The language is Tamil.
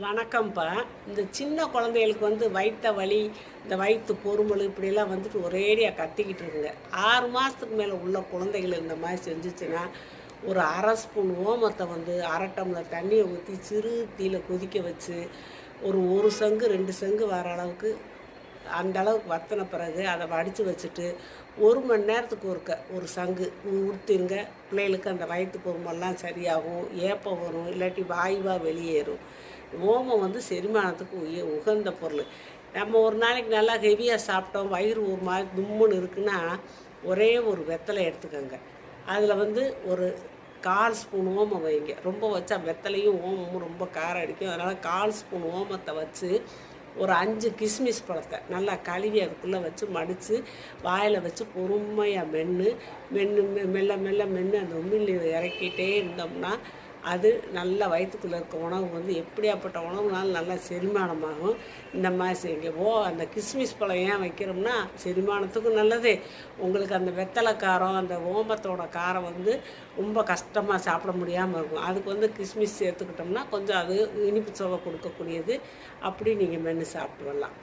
வணக்கம்ப்பா இந்த சின்ன குழந்தைகளுக்கு வந்து வயிற்ற வலி இந்த வயிற்று பொறுமல் இப்படியெல்லாம் வந்துட்டு ஒரேடியாக கத்திக்கிட்டு இருக்குங்க. ஆறு மாதத்துக்கு மேலே உள்ள குழந்தைகள் இந்த மாதிரி செஞ்சிச்சுன்னா ஒரு அரை ஸ்பூன் ஓமத்தை வந்து அரை டம்ளர் தண்ணியை ஊற்றி சிறு தீயில கொதிக்க வச்சு ஒரு ஒரு சங்கு ரெண்டு சங்கு வர அளவுக்கு அந்த அளவுக்கு வத்தின பிறகு அதை வடித்து வச்சுட்டு ஒரு மணி நேரத்துக்கு ஒருக்க ஒரு சங்கு ஊற்றிருங்க பிள்ளைகளுக்கு அந்த வயிற்று பொறுமெல்லாம் சரியாகும் ஏப்பம் வரும் இல்லாட்டி வாயுவாக வெளியேறும். ஓமம் வந்து செரிமானத்துக்கு உய உகந்த பொருள். நம்ம ஒரு நாளைக்கு நல்லா ஹெவியாக சாப்பிட்டோம் வயிறு ஒரு மாதிரி தும்முன்னு இருக்குன்னா ஒரே ஒரு வெத்தலை எடுத்துக்கோங்க. அதில் வந்து ஒரு கால் ஸ்பூன் ஓமம் வைங்க. ரொம்ப வச்சா வெத்தலையும் ஓமமும் ரொம்ப காரம் அடிக்கும். அதனால் கால் ஸ்பூன் ஓமத்தை வச்சு ஒரு அஞ்சு கிஸ்மிஸ் பழத்தை நல்லா கழுவி அதுக்குள்ளே வச்சு மடித்து வாயில் வச்சு பொறுமையாக மென்று மென்று மெல்ல மெல்ல மென்று அந்த உமிழ்நீர் இறக்கிட்டே இருந்தோம்னா அது நல்ல வயிற்றுக்குள்ளே இருக்க உணவு வந்து எப்படியாப்பட்ட உணவுனாலும் நல்லா செரிமானமாகும். இந்த மாதிரி செய்யுங்க ஓ அந்த கிஸ்மிஸ் பழம் ஏன் வைக்கிறோம்னா செரிமானத்துக்கும் நல்லது. உங்களுக்கு அந்த வெத்தலை காரம் அந்த ஓமத்தோட காரம் வந்து ரொம்ப கஷ்டமாக சாப்பிட முடியாமல் இருக்கும். அதுக்கு வந்து கிஸ்மிஸ் சேர்த்துக்கிட்டோம்னா கொஞ்சம் அது இனிப்பு சுவை கொடுக்கக்கூடியது. அப்படி நீங்கள் மென்று சாப்பிட்டு வரலாம்.